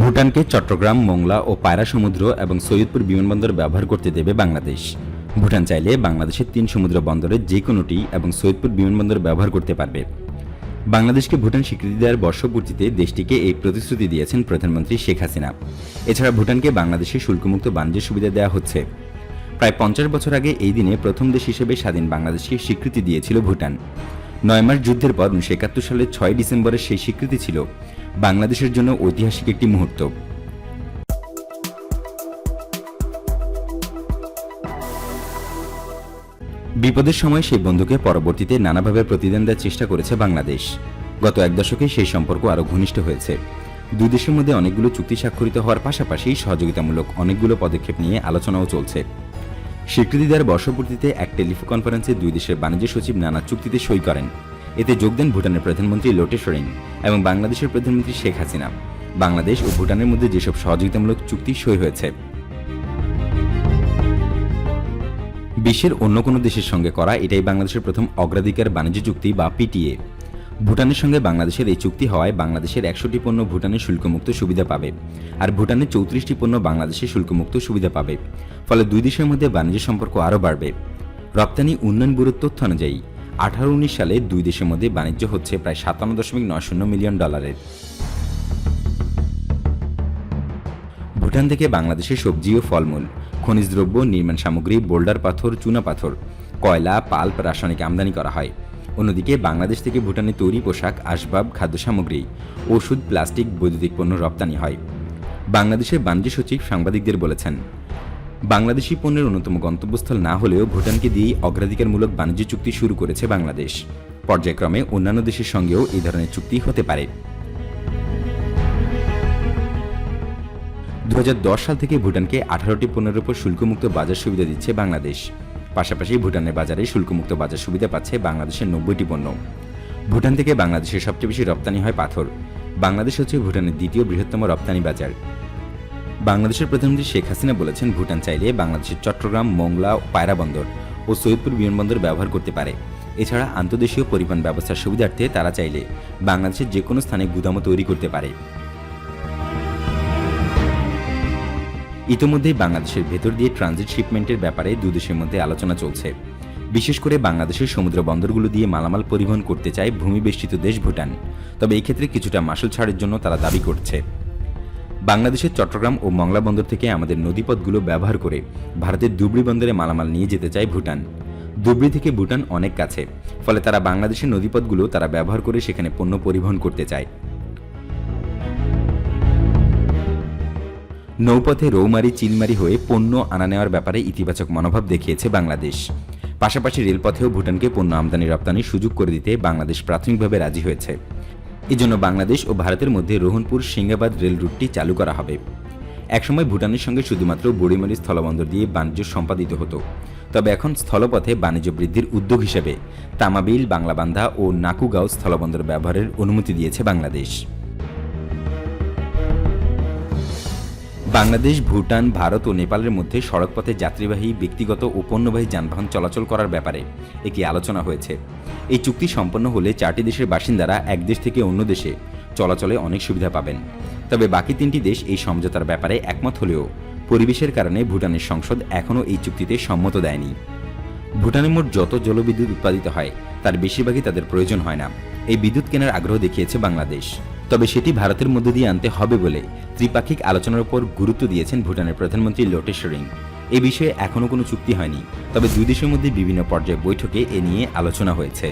ভুটানকে চট্টগ্রাম, মোংলা ও পায়রা সমুদ্র এবং সৈয়দপুর বিমানবন্দর ব্যবহার করতে দেবে বাংলাদেশ। ভুটান চাইলে বাংলাদেশের তিন সমুদ্র বন্দরের যে কোনোটি এবং সৈয়দপুর বিমানবন্দর ব্যবহার করতে পারবে। বাংলাদেশকে ভুটান স্বীকৃতি দেওয়ার বর্ষপূর্তিতে দেশটিকে এই প্রতিশ্রুতি দিয়েছেন প্রধানমন্ত্রী শেখ হাসিনা। এছাড়া ভুটানকে বাংলাদেশে শুল্কমুক্ত বাণিজ্য সুবিধা দেওয়া হচ্ছে। প্রায় পঞ্চাশ বছর আগে এই দিনে প্রথম দেশ হিসেবে স্বাধীন বাংলাদেশকে স্বীকৃতি দিয়েছিল ভুটান। নয় মাস যুদ্ধের পর উনিশশো একাত্তর সালের ছয় ডিসেম্বরের সেই স্বীকৃতি ছিল। বাংলাদেশের জন্য ঐতিহাসিক একটি মুহূর্ত। বিপদের সময় সেই বন্ধুকে পরবর্তীতে নানাভাবে প্রতিদান দেওয়ার চেষ্টা করেছে বাংলাদেশ। গত এক দশকে সেই সম্পর্ক আরও ঘনিষ্ঠ হয়েছে। দুই দেশের মধ্যে অনেকগুলো চুক্তি স্বাক্ষরিত হওয়ার পাশাপাশি সহযোগিতামূলক অনেকগুলো পদক্ষেপ নিয়ে আলোচনাও চলছে। স্বীকৃতি দেওয়ার বর্ষপূর্তিতে এক টেলিফোন কনফারেন্সে দুই দেশের বাণিজ্য সচিব নানা চুক্তিতে সই করেন। এতে যোগ দেন ভুটানের প্রধানমন্ত্রী লোটে সোরেন এবং বাংলাদেশের প্রধানমন্ত্রী শেখ হাসিনা। বাংলাদেশ ও ভুটানের মধ্যে যেসব সহযোগিতামূলক চুক্তি সই হয়েছে, বিশ্বের অন্য কোনো দেশের সঙ্গে করা এটাই বাংলাদেশের প্রথম অগ্রাধিকার বাণিজ্য চুক্তি বা পিটিএ। ভুটানের সঙ্গে বাংলাদেশের এই চুক্তি হওয়ায় বাংলাদেশের একশোটি পণ্য ভুটানের শুল্কমুক্ত সুবিধা পাবে আর ভুটানের চৌত্রিশটি পণ্য বাংলাদেশের শুল্কমুক্ত সুবিধা পাবে। ফলে দুই দেশের মধ্যে বাণিজ্য সম্পর্ক আরও বাড়বে। রপ্তানি উন্নয়ন ব্যুরোর তথ্য অনুযায়ী আঠারো উনিশ সালে দুই দেশের মধ্যে বাণিজ্য হচ্ছে প্রায় সাতান্ন দশমিক নয় শূন্য মিলিয়ন ডলারের। ভুটান থেকে বাংলাদেশের সবজি ও ফলমূল, খনিজ দ্রব্য, নির্মাণ সামগ্রী, বোল্ডার পাথর, চুনা পাথর, কয়লা, পাল্প, রাসায়নিক আমদানি করা হয়। অন্যদিকে বাংলাদেশ থেকে ভুটানে তৈরি পোশাক, আসবাব, খাদ্য সামগ্রী, ওষুধ, প্লাস্টিক, বৈদ্যুতিক পণ্য রপ্তানি হয়। বাংলাদেশের বাণিজ্য সচিব সাংবাদিকদের বলেছেন বাংলাদেশি পণ্যের অন্যতম গন্তব্যস্থল না হলেও ভুটানকে দিয়েই অগ্রাধিকারমূলক বাণিজ্য চুক্তি শুরু করেছে বাংলাদেশ। পর্যায়ক্রমে অন্যান্য দেশের সঙ্গেও এই ধরনের চুক্তি হতে পারে। দু হাজার দশ সাল থেকে ভুটানকে আঠারোটি পণ্যের উপর শুল্কমুক্ত বাজার সুবিধা দিচ্ছে বাংলাদেশ। পাশাপাশি ভুটানের বাজারে শুল্কমুক্ত বাজার সুবিধা পাচ্ছে বাংলাদেশের নব্বইটি পণ্য। ভুটান থেকে বাংলাদেশের সবচেয়ে বেশি রপ্তানি হয় পাথর। বাংলাদেশ হচ্ছে ভুটানের দ্বিতীয় বৃহত্তম রপ্তানি বাজার। বাংলাদেশের প্রধানমন্ত্রী শেখ হাসিনা বলেছেন ভুটান চাইলে বাংলাদেশের চট্টগ্রাম, মোংলা পায়রা বন্দর ও সৈয়দপুর বিমানবন্দর ব্যবহার করতে পারে। এছাড়া আন্তর্দেশীয় পরিবহন ব্যবস্থার সুবিধার্থে তারা চাইলে বাংলাদেশের যে কোনো স্থানে গুদামও তৈরি করতে পারে। ইতোমধ্যেই বাংলাদেশের ভেতর দিয়ে ট্রানজিট শিপমেন্টের ব্যাপারে দুই দেশের মধ্যে আলোচনা চলছে। বিশেষ করে বাংলাদেশের সমুদ্র বন্দরগুলো দিয়ে মালামাল পরিবহন করতে চায় ভূমিবেষ্টিত দেশ ভুটান। তবে এই ক্ষেত্রে কিছুটা মাসুল ছাড়ের জন্য তারা দাবি করছে। বাংলাদেশের চট্টগ্রাম ও মংলা বন্দর থেকে আমাদের নদীপথগুলো ব্যবহার করে ভারতের ধুবড়ি বন্দরে মালামাল নিয়ে যেতে চায় ভুটান। ধুবড়ি থেকে ভুটান অনেক কাছে, ফলে তারা বাংলাদেশের নদীপথগুলো তারা ব্যবহার করে সেখানে পণ্য পরিবহন করতে চায়। নৌপথে রৌমারি, চিলমারি হয়ে পণ্য আনা নেওয়ার ব্যাপারে ইতিবাচক মনোভাব দেখিয়েছে বাংলাদেশ। পাশাপাশি রেলপথেও ভুটানকে পণ্য আমদানি রপ্তানির সুযোগ করে দিতে বাংলাদেশ প্রাথমিকভাবে রাজি হয়েছে। এজন্য বাংলাদেশ ও ভারতের মধ্যে রোহনপুর সিঙ্গাবাদ রেল রুটটি চালু করা হবে। একসময় ভুটানের সঙ্গে শুধুমাত্র বুড়িমারি স্থলবন্দর দিয়ে বাণিজ্য সম্পাদিত হতো। তবে এখন স্থলপথে বাণিজ্য বৃদ্ধির উদ্যোগ হিসেবে তামাবিল, বাংলাবান্ধা ও নাকুগাঁও স্থলবন্দর ব্যবহারের অনুমতি দিয়েছে বাংলাদেশ। বাংলাদেশ, ভুটান, ভারত ও নেপালের মধ্যে সড়কপথে যাত্রীবাহী, ব্যক্তিগত ও পণ্যবাহী যানবাহন চলাচল করার ব্যাপারে একটি আলোচনা হয়েছে। এই চুক্তি সম্পন্ন হলে চারটি দেশের বাসিন্দারা এক দেশ থেকে অন্য দেশে চলাচলে অনেক সুবিধা পাবেন। তবে বাকি তিনটি দেশ এই সমঝোতার ব্যাপারে একমত হলেও পরিবেশের কারণে ভুটানের সংসদ এখনও এই চুক্তিতে সম্মত দেয়নি। ভুটানে মোট যত জলবিদ্যুৎ উৎপাদিত হয়, তার বেশিরভাগই তাদের প্রয়োজন হয় না। এই বিদ্যুৎ কেনার আগ্রহ দেখিয়েছে বাংলাদেশ। তবে সেটি ভারতের মধ্যে দিয়ে আনতে হবে বলে ত্রিপাক্ষিক আলোচনার উপর গুরুত্ব দিয়েছেন ভুটানের প্রধানমন্ত্রী লোটে শেরিং এ বিষয়ে এখনও কোনো চুক্তি হয়নি, তবে দুই দেশের মধ্যে বিভিন্ন পর্যায়ে বৈঠকে এ নিয়ে আলোচনা হয়েছে।